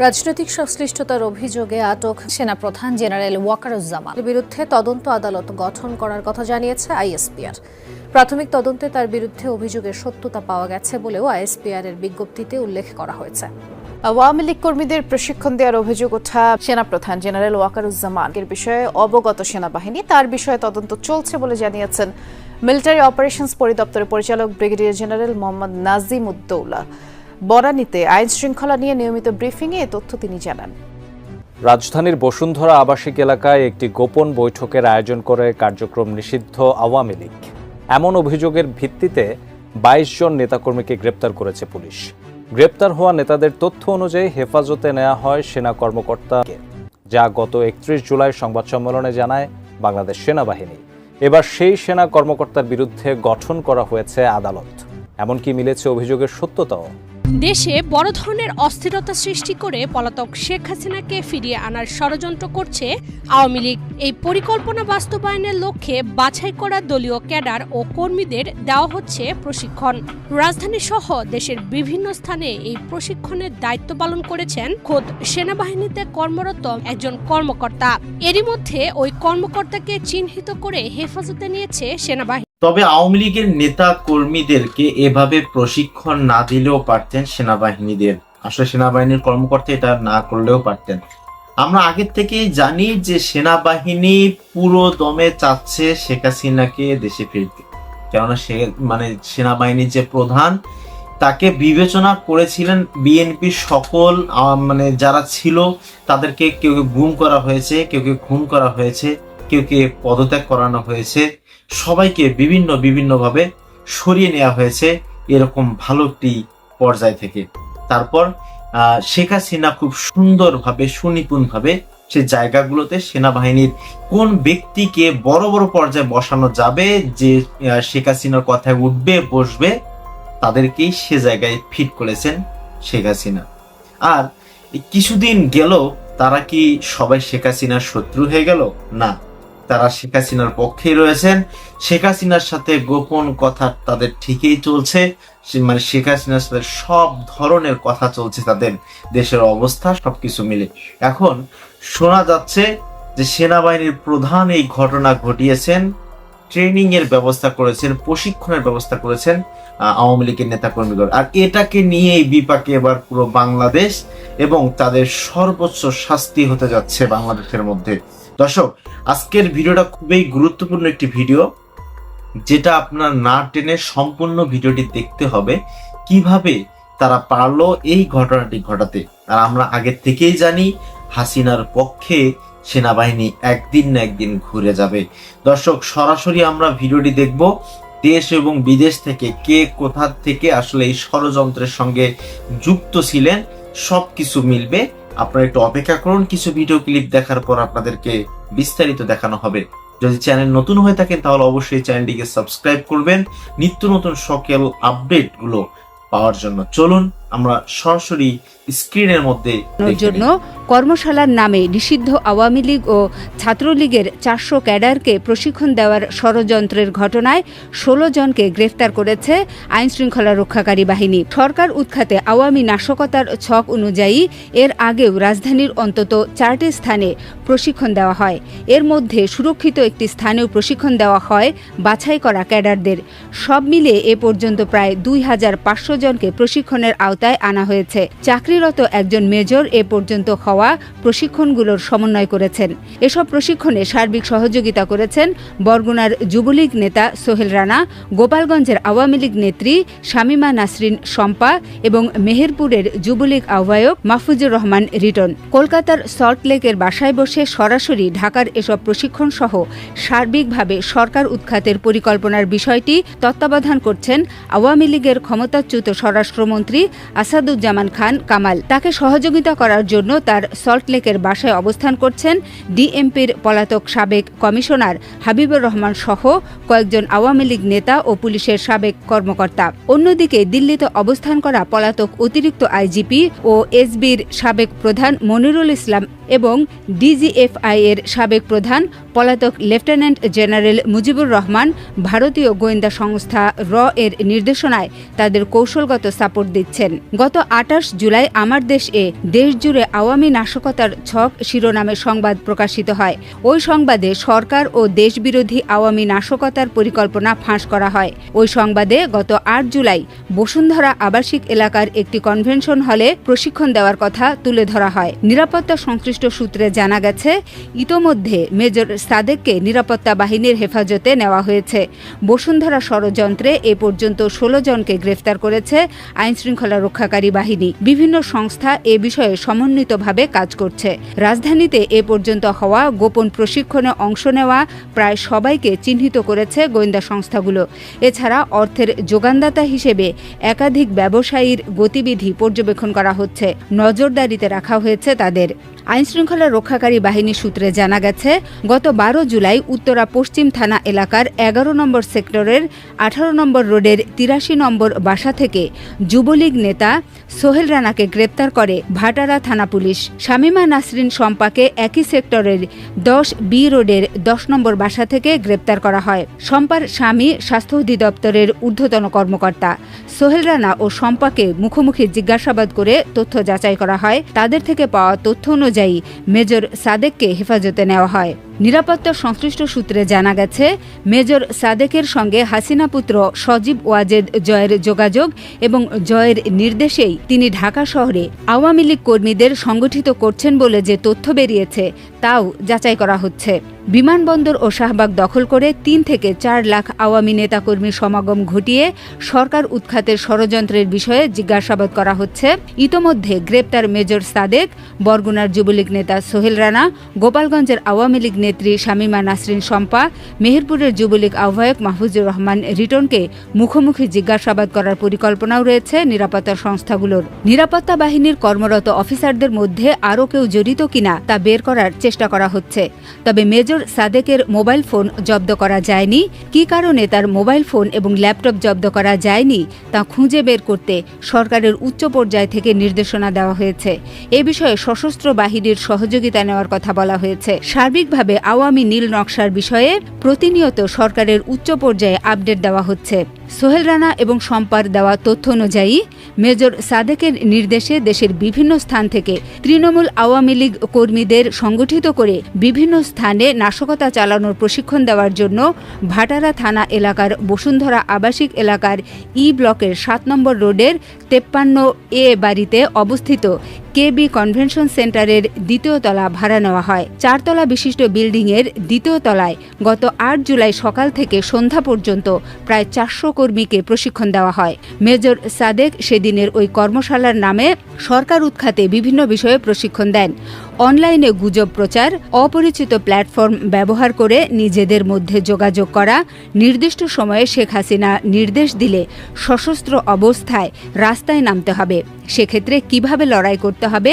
রাজনৈতিক সংশ্লিষ্টতার অভিযোগে আটক সেনাপ্রধান জেনারেল ওয়াকারুজ্জামান। বিরুদ্ধে তদন্ত আদালত গঠন করার কথা জানিয়েছে আইএসপিআর। প্রাথমিক তদন্তে তার বিরুদ্ধে অভিযোগের সত্যতা পাওয়া গেছে বলেও আইএসপিআর এর বিজ্ঞপ্তিতে উল্লেখ করা হয়েছে। আওয়ামী লীগ কর্মীদের প্রশিক্ষণ দেওয়ার অভিযোগ ওঠা সেনাপ্রধান জেনারেল ওয়াকারুজ্জামান। এর বিষয়ে অবগত সেনাবাহিনী, তার বিষয়ে তদন্ত চলছে বলে জানিয়েছেন মিলিটারি অপারেশনস পরিদপ্তরের পরিচালক ব্রিগেডিয়ার জেনারেল মোহাম্মদ নাজিম উদ্দৌলা বরানীতে আইন শৃঙ্খলা নিয়ে নিয়মিত ব্রিফিংয়ে এ তথ্য তিনি জানান। রাজধানীর বসুন্ধরা আবাসিক এলাকায় একটি গোপন বৈঠকের আয়োজন করে কার্যক্রম নিষিদ্ধ আওয়ামী লীগ। এমন অভিযোগের ভিত্তিতে বাইশ জন নেতাকর্মীকে গ্রেপ্তার করেছে পুলিশ। গ্রেপ্তার হওয়া নেতাদের তথ্য অনুযায়ী হেফাজতে নেওয়া হয় সেনা কর্মকর্তাকে, যা গত একত্রিশ জুলাই সংবাদ সম্মেলনে জানায় বাংলাদেশ সেনাবাহিনী। এবার সেই সেনা কর্মকর্তার বিরুদ্ধে গঠন করা হয়েছে আদালত। এমনকি মিলেছে অভিযোগের সত্যতাও। দেশে বড় ধরনের অস্থিরতা সৃষ্টি করে পলাতক শেখ হাসিনাকে ফিরিয়ে আনার ষড়যন্ত্র করছে আওয়ামী লীগ। এই পরিকল্পনা বাস্তবায়নের লক্ষ্যে বাছাই করা দলীয় ক্যাডার ও কর্মীদের দেওয়া হচ্ছে প্রশিক্ষণ। রাজধানী সহ দেশের বিভিন্ন স্থানে এই প্রশিক্ষণের দায়িত্ব পালন করেছেন খোদ সেনাবাহিনীতে কর্মরত একজন কর্মকর্তা। এরই মধ্যে ওই কর্মকর্তাকে চিহ্নিত করে হেফাজতে নিয়েছে সেনাবাহিনী। তবে আওয়ামী লীগের নেতা কর্মীদেরকে এভাবে প্রশিক্ষণ না দিলেও পারতেন সেনাবাহিনীদের। আসলে সেনাবাহিনীর কর্মকর্তা এটা না করলেও পারতেন। আমরা আগের থেকেই জানি যে সেনাবাহিনী পুরো দমে চাচ্ছে শেখ হাসিনাকে দেশে ফিরতে। কেননা সে মানে সেনাবাহিনীর যে প্রধান, তাকে বিবেচনা করেছিলেন বিএনপির সকল মানে যারা ছিল, তাদেরকে কেউ কেউ গুম করা হয়েছে, কেউ কেউ খুন করা হয়েছে। কেউ কে পদত্যাগ করানো হয়েছে। সবাইকে বিভিন্ন বিভিন্নভাবে সরিয়ে নেওয়া হয়েছে এরকম ভালো একটি পর্যায় থেকে। তারপর শেখ হাসিনা খুব সুন্দরভাবে, সুনিপুণভাবে সে জায়গাগুলোতে সেনাবাহিনীর কোন ব্যক্তিকে বড় বড় পর্যায়ে বসানো যাবে, যে শেখ হাসিনার কথায় উঠবে, বসবে, তাদেরকেই সে জায়গায় ফিট করেছেন শেখ হাসিনা। আর কিছুদিন গেল তারা কি সবাই শেখ হাসিনার শত্রু হয়ে গেল? না। তারা শেখ হাসিনার পক্ষেই রয়েছেন। শেখ হাসিনার সাথে গোপন কথা তাদের ঠিকই চলছে। মানে শেখ হাসিনার সাথে সব ধরনের কথা চলছে তাদের দেশের অবস্থা, সবকিছু মিলে। এখন শোনা যাচ্ছে যে সেনাবাহিনীর প্রধান এই ঘটনা ঘটিয়েছেন ট্রেনিং এর ব্যবস্থা করেছেন, প্রশিক্ষণের ব্যবস্থা করেছেন আওয়ামী লীগের নেতাকর্মীগণ। আর এটাকে নিয়েই বিপাকে এবার পুরো বাংলাদেশ এবং তাদের সর্বোচ্চ শাস্তি হতে যাচ্ছে বাংলাদেশের মধ্যে। দর্শক, আজকের ভিডিওটা খুবই গুরুত্বপূর্ণ একটি ভিডিও, যেটা আপনার না টেনে সম্পূর্ণ ভিডিওটি দেখতে হবে, কীভাবে তারা পারল এই ঘটনাটি ঘটাতে। আর আমরা আগের থেকেই জানি, হাসিনার পক্ষে সেনাবাহিনী একদিন না একদিন ঘুরে যাবে। দর্শক, সরাসরি আমরা ভিডিওটি দেখব, দেশ এবং বিদেশ থেকে কে কোথা থেকে আসলে এই ষড়যন্ত্রের সঙ্গে যুক্ত ছিলেন সব কিছু মিলবে। আপনারা একটু অপেক্ষা করুন কিছু ভিডিও ক্লিপ দেখার পর আপনাদেরকে বিস্তারিত দেখানো হবে। যদি চ্যানেল নতুন হয়ে থাকেন তাহলে অবশ্যই চ্যানেলটিকে সাবস্ক্রাইব করবেন। নিত্য নতুন সকল আপডেটগুলো পাওয়ার জন্য। চলুন আমরা সরাসরি স্ক্রিনের মধ্যে জন্য। কর্মশালার নামে নিষিদ্ধ আওয়ামী লীগ ও ছাত্রলীগের চারশো ক্যাডারকে প্রশিক্ষণ দেওয়ার ষড়যন্ত্রের ঘটনায় ষোলো জনকে গ্রেফতার করেছে আইন শৃঙ্খলা রক্ষাকারী বাহিনী। সরকার উৎখাতে আওয়ামী নাশকতার ছক অনুযায়ী এর আগেও রাজধানীর অন্তত চারটি স্থানে প্রশিক্ষণ দেওয়া হয়। এর মধ্যে সুরক্ষিত একটি স্থানেও প্রশিক্ষণ দেওয়া হয় বাছাই করা ক্যাডারদের। সব মিলিয়ে এ পর্যন্ত প্রায় দুই হাজার পাঁচশো জনকে প্রশিক্ষণের আওতায় আনা হয়েছে। চাকরিরত একজন মেজর এ পর্যন্ত হওয়া প্রশিক্ষণগুলোর সমন্বয় করেছেন। এসব প্রশিক্ষণে সার্বিক সহযোগিতা করেছেন বরগুনার যুবলীগ নেতা সোহেল রানা, গোপালগঞ্জের আওয়ামী লীগ নেত্রী শামিমা নাসরিন শম্পা এবং মেহেরপুরের যুবলীগ আহ্বায়ক মাহফুজুর রহমান রিটন। কলকাতার সল্টলেকের বাসায় বসে সরাসরি ঢাকার এসব প্রশিক্ষণ সহ সার্বিকভাবে সরকার উৎখাতের পরিকল্পনার বিষয়টি তত্ত্বাবধান করছেন আওয়ামী লীগের ক্ষমতাচ্যুত স্বরাষ্ট্রমন্ত্রী আসাদুজ্জামান খান কামাল। তাকে সহযোগিতা করার জন্য তার ঢাকার সল্টলেকের বাসায় অবস্থান করছেন ডিএমপির পলাতক সাবেক কমিশনার হাবিবুর রহমান সহ কয়েকজন আওয়ামী লীগ নেতা ও পুলিশের সাবেক কর্মকর্তা। অন্যদিকে দিল্লিতে অবস্থান করা পলাতক অতিরিক্ত আইজিপি ও এসবির সাবেক প্রধান মনিরুল ইসলাম এবং ডিজিএফআই এর সাবেক প্রধান পলাতক লেফটেন্যান্ট জেনারেল মুজিবুর রহমান ভারতীয় গোয়েন্দা সংস্থা র এর নির্দেশনায় তাদের কৌশলগত সাপোর্ট দিচ্ছেন। গত আঠাশ জুলাই আমার দেশ এ দেশজুড়ে আওয়ামী নাশকতার ছক শিরোনামে সংবাদ প্রকাশিত হয়। ওই সংবাদে সরকার ও দেশবিরোধী আওয়ামী নাশকতার পরিকল্পনা ফাঁস করা হয়। ওই সংবাদে গত আট জুলাই বসুন্ধরা আবাসিক এলাকার একটি কনভেনশন হলে প্রশিক্ষণ দেওয়ার কথা তুলে ধরা হয়। নিরাপত্তা সংশ্লিষ্ট সূত্রে জানা গেছে, ইতোমধ্যে মেজর সাদেককে নিরাপত্তা বাহিনীর হেফাজতে নেওয়া হয়েছে। বসুন্ধরা ষড়যন্ত্রে এ পর্যন্ত ষোলো জনকে গ্রেফতার করেছে আইনশৃঙ্খলা রক্ষাকারী বাহিনী। বিভিন্ন সংস্থা এ বিষয়ে সমন্বিতভাবে কাজ করছে। রাজধানীতে এ পর্যন্ত হওয়া গোপন প্রশিক্ষণে অংশ নেওয়া প্রায় সবাইকে চিহ্নিত করেছে গোয়েন্দা সংস্থাগুলো। এছাড়া অর্থের যোগানদাতা হিসেবে একাধিক ব্যবসায়ীর গতিবিধি পর্যবেক্ষণ করা হচ্ছে। নজরদারিতে রাখা হয়েছে তাদের। আইনশৃঙ্খলা রক্ষাকারী বাহিনী সূত্রে জানা গেছে, গত বারো জুলাই উত্তরা পশ্চিম থানা এলাকার এগারো নম্বর সেক্টরের আঠারো নম্বর রোডের তিরাশি নম্বর বাসা থেকে যুবলীগ নেতা সোহেল রানাকে গ্রেপ্তার করে ভাটারা থানা পুলিশ। শামীমা নাসরিন শম্পাকে একই সেক্টরের দশ বি রোডের দশ নম্বর বাসা থেকে গ্রেপ্তার করা হয়। শম্পার স্বামী, স্বাস্থ্য অধিদপ্তরের ঊর্ধ্বতন কর্মকর্তা। সোহেল রানা ও শম্পাকে মুখোমুখি জিজ্ঞাসাবাদ করে তথ্য যাচাই করা হয়। তাদের থেকে পাওয়া তথ্য অনুযায়ী মেজর সাদেককে হেফাজতে নেওয়া হয়। নিরাপত্তা সংশ্লিষ্ট সূত্রে জানা গেছে, মেজর সাদেকের সঙ্গে হাসিনা পুত্র সজীব ওয়াজেদ জয়ের যোগাযোগ এবং জয়ের নির্দেশেই তিনি ঢাকা শহরে আওয়ামী লীগ কর্মীদের সংগঠিত করছেন বলে যে তথ্য বেরিয়েছে, তাও যাচাই করা হচ্ছে। বিমানবন্দর ও শাহবাগ দখল করে তিন থেকে চার লাখ আওয়ামী নেতাকর্মীর সমাগম ঘটিয়ে সরকার উৎখাতের ষড়যন্ত্রের বিষয়ে জিজ্ঞাসাবাদ করা হচ্ছে। ইতোমধ্যে গ্রেপ্তার মেজর সাদেক, বরগুনার যুবলীগ নেতা সোহেল রানা, গোপালগঞ্জের আওয়ামী লীগ নেত্রী শামীমা নাসরিন শম্পা, মেহেরপুরের যুবলীগ আহ্বায়ক মাহফুজুর রহমান রিটনকে মুখোমুখি জিজ্ঞাসাবাদ করার পরিকল্পনাও রয়েছে নিরাপত্তা সংস্থাগুলোর। নিরাপত্তা বাহিনীর কর্মরত অফিসারদের মধ্যে আরও কেউ জড়িত কিনা তা বের করার চেষ্টা করা হচ্ছে। তবে মেজর সাদেকের মোবাইল ফোন জব্দ করা যায়নি। কি কারণে তার মোবাইল ফোন এবং ল্যাপটপ জব্দ করা যায়নি তা খুঁজে বের করতে সরকারের উচ্চ পর্যায় থেকে নির্দেশনা দেওয়া হয়েছে। এ বিষয়ে সশস্ত্র বাহিনীর সহযোগিতা নেওয়ার কথা বলা হয়েছে। সার্বিকভাবে আওয়ামী নীল নকশার বিষয়ে প্রতিনিয়ত সরকারের উচ্চ পর্যায়ে আপডেট দেওয়া হচ্ছে। সোহেল রানা এবং সম্পার দেওয়া তথ্য অনুযায়ী, মেজর সাদেকের নির্দেশে দেশের বিভিন্ন স্থান থেকে তৃণমূল আওয়ামী লীগ কর্মীদের সংগঠিত করে বিভিন্ন স্থানে নাশকতা চালানোর প্রশিক্ষণ দেওয়ার জন্য ভাটারা থানা এলাকার বসুন্ধরা আবাসিক এলাকার ই ব্লকের সাত নম্বর রোডের তেপ্পান্ন এ বাড়িতে অবস্থিত কেবি কনভেনশন সেন্টারের দ্বিতীয় তলা ভাড়া নেওয়া হয়। চারতলা বিশিষ্ট বিল্ডিংয়ের দ্বিতীয় তলায় গত আট জুলাই সকাল থেকে সন্ধ্যা পর্যন্ত প্রায় চারশো কর্মীকে প্রশিক্ষণ দেওয়া হয়। মেজর সাদেক সেদিনের ওই কর্মশালার নামে সরকার উৎখাতে বিভিন্ন বিষয়ে প্রশিক্ষণ দেন। অনলাইনে গুজব প্রচার, অপরিচিত প্ল্যাটফর্ম ব্যবহার করে নিজেদের মধ্যে যোগাযোগ করা, নির্দিষ্ট সময়ে শেখ হাসিনা নির্দেশ দিলে সশস্ত্র অবস্থায় রাস্তায় নামতে হবে। সেক্ষেত্রে কীভাবে লড়াই করতে হবে,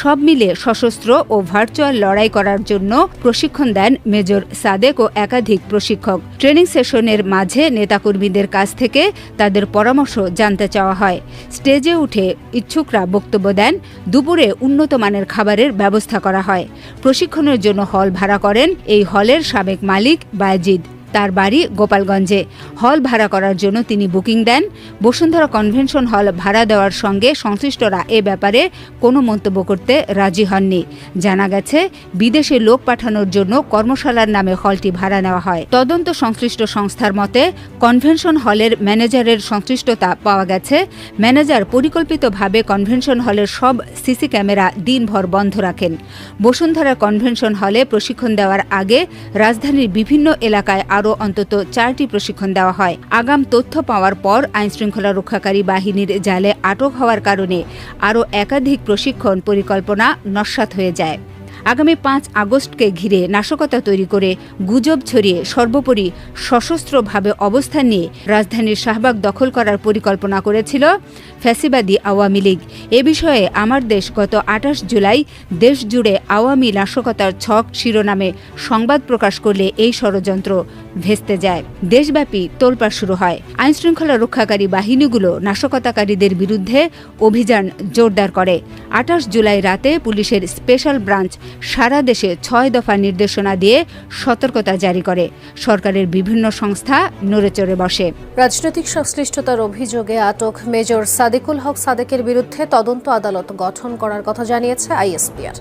সব মিলে সশস্ত্র ও ভার্চুয়াল লড়াই করার জন্য প্রশিক্ষণ দেন মেজর সাদেক ও একাধিক প্রশিক্ষক। ট্রেনিং সেশনের মাঝে নেতাকর্মীদের কাছ থেকে তাদের পরামর্শ জানতে চাওয়া হয়। স্টেজে উঠে ইচ্ছুকরা বক্তব্য দেন, দুপুরে উন্নত মানের খাবারের ব্যবস্থা করা হয়। প্রশিক্ষণের জন্য হল ভাড়া করেন এই হলের সাবেক মালিক বায়াজিদ। তার বাড়ি গোপালগঞ্জে। হল ভাড়া করার জন্য তিনি বুকিং দেন। বসুন্ধরা কনভেনশন হল ভাড়া দেওয়ার সঙ্গে সংশ্লিষ্টরা এ ব্যাপারে কোনো মন্তব্য করতে রাজি হননি। জানা গেছে, বিদেশে লোক পাঠানোর জন্য কর্মশালার নামে হলটি ভাড়া নেওয়া হয়। তদন্ত সংশ্লিষ্ট সংস্থার মতে, কনভেনশন হলের ম্যানেজারের সংশ্লিষ্টতা পাওয়া গেছে। ম্যানেজার পরিকল্পিতভাবে কনভেনশন হলের সব সিসি ক্যামেরা দিনভর বন্ধ রাখেন। বসুন্ধরা কনভেনশন হলে প্রশিক্ষণ দেওয়ার আগে রাজধানীর বিভিন্ন এলাকায় আরও অন্তত চারটি প্রশিক্ষণ দেওয়া হয়। আগাম তথ্য পাওয়ার পর আইনশৃঙ্খলা রক্ষাকারী বাহিনীর জালে আটক হওয়ার কারণে আরও একাধিক প্রশিক্ষণ পরিকল্পনা নস্যাৎ হয়ে যায়। আগামী পাঁচ আগস্টকে ঘিরে নাশকতা তৈরি করে গুজব ছড়িয়ে সর্বোপরি সশস্ত্রভাবে অবস্থান নিয়ে রাজধানীর শাহবাগ দখল করার পরিকল্পনা করেছিল ফ্যাসিবাদী আওয়ামী লীগ। এ বিষয়ে আমার দেশ গত আঠাশ জুলাই দেশজুড়ে আওয়ামী নাশকতার ছক শিরোনামে সংবাদ প্রকাশ করলে এই ষড়যন্ত্র ভেস্তে যায়। দেশব্যাপী তোলপাড় শুরু হয়। আইনশৃঙ্খলা রক্ষাকারী বাহিনীগুলো নাশকতাকারীদের বিরুদ্ধে অভিযান জোরদার করে। আঠাশ জুলাই রাতে পুলিশের স্পেশাল ব্রাঞ্চ সারা দেশে ছয় দফা নির্দেশনা দিয়ে সতর্কতা জারি করে। সরকারের বিভিন্ন সংস্থা নড়েচড়ে বসে। রাজনৈতিক সংশ্লিষ্টতার অভিযোগে আটক মেজর সাদিকুল হক সাদেকের বিরুদ্ধে তদন্ত আদালত গঠন করার কথা জানিয়েছে আইএসপিআর।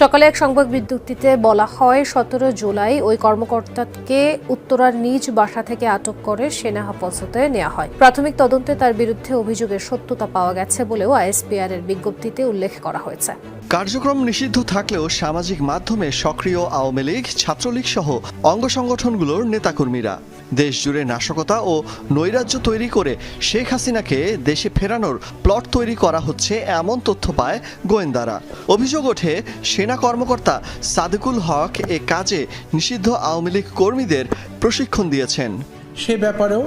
সকালে এক সংবাদ বিজ্ঞপ্তিতে বলা হয়, সতেরো জুলাই ওই কর্মকর্তাকে উত্তরার নিজ বাসা থেকে আটক করে সেনা হেফাজতে নেওয়া হয়। প্রাথমিক তদন্তে তার বিরুদ্ধে অভিযোগের সত্যতা পাওয়া গেছে বলেও আইএসপিআর এর বিজ্ঞপ্তিতে উল্লেখ করা হয়েছে। কার্যক্রম নিষিদ্ধ থাকলেও সামাজিক মাধ্যমে সক্রিয় আওয়ামী লীগ, ছাত্রলীগ সহ অঙ্গ সংগঠনগুলোর নেতাকর্মীরা দেশ জুড়ে নাশকতা ও নৈরাজ্য তৈরি করে শেখ হাসিনাকে দেশে ফেরানোর প্লট তৈরি করা হচ্ছে এমন তথ্য পায় গোয়েন্দারা। অভিযোগ ওঠে সেনা কর্মকর্তা সাদিকুল হক এ কাজে নিষিদ্ধ আওয়ামী লীগ কর্মীদের প্রশিক্ষণ দিয়েছেন। সে ব্যাপারেও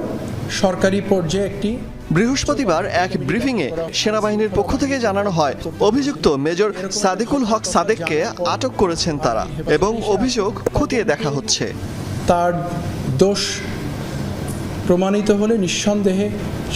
সরকারি পর্যায়ে একটি বৃহস্পতিবার এক ব্রিফিংয়ে সেনাবাহিনীর পক্ষ থেকে জানানো হয় অভিযুক্ত মেজর সাদিকুল হক সাদেককে আটক করেছেন তারা এবং অভিযোগ খতিয়ে দেখা হচ্ছে। তার দোষ প্রমাণিত হলে নিঃসন্দেহে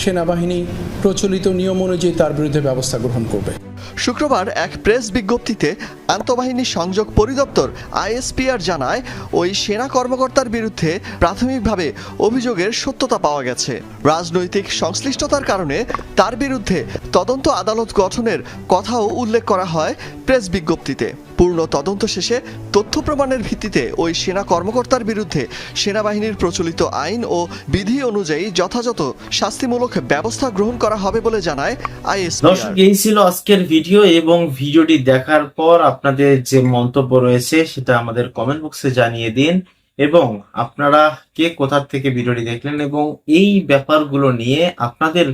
সেনাবাহিনী প্রচলিত নিয়ম অনুযায়ী তার বিরুদ্ধে ব্যবস্থা গ্রহণ করবে। শুক্রবার এক প্রেস বিজ্ঞপ্তিতে আন্তঃবাহিনী সংযোগ পরিদপ্তর আইএসপিআর জানায়, ওই সেনা কর্মকর্তার বিরুদ্ধে প্রাথমিকভাবে অভিযোগের সত্যতা পাওয়া গেছে। রাজনৈতিক সংশ্লিষ্টতার কারণে তার বিরুদ্ধে তদন্ত আদালত গঠনের কথাও উল্লেখ করা হয় প্রেস বিজ্ঞপ্তিতে। পূর্ণ তদন্ত শেষে তথ্য প্রমাণের ভিত্তিতে ওই সেনা কর্মকর্তার বিরুদ্ধে সেনাবাহিনীর প্রচলিত আইন ও বিধি অনুযায়ী যথাযথ শাস্তিমূলক ব্যবস্থা গ্রহণ করা হবে বলে জানায় দর্শক, এই ছিল আজকের ভিডিও। এবং ভিডিওটি দেখার পর আপনাদের যে মন্তব্য রয়েছে, সেটা আমাদের কমেন্ট বক্সে জানিয়ে দিন। এবং আপনারা কে কোথা থেকে ভিডিওটি দেখলেন এবং এই ব্যাপারগুলো নিয়ে আপনাদের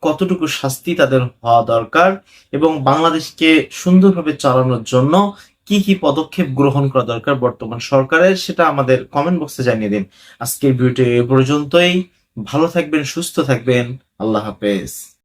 কতটুকু শাস্তি তাদের হওয়া দরকার এবং বাংলাদেশকে সুন্দরভাবে চালানোর জন্য কি কি পদক্ষেপ গ্রহণ করা দরকার বর্তমান সরকারের, সেটা আমাদের কমেন্ট বক্সে জানিয়ে দিন। আজকের ভিডিওটি এ পর্যন্তই। ভালো থাকবেন, সুস্থ থাকবেন। আল্লাহ হাফেজ।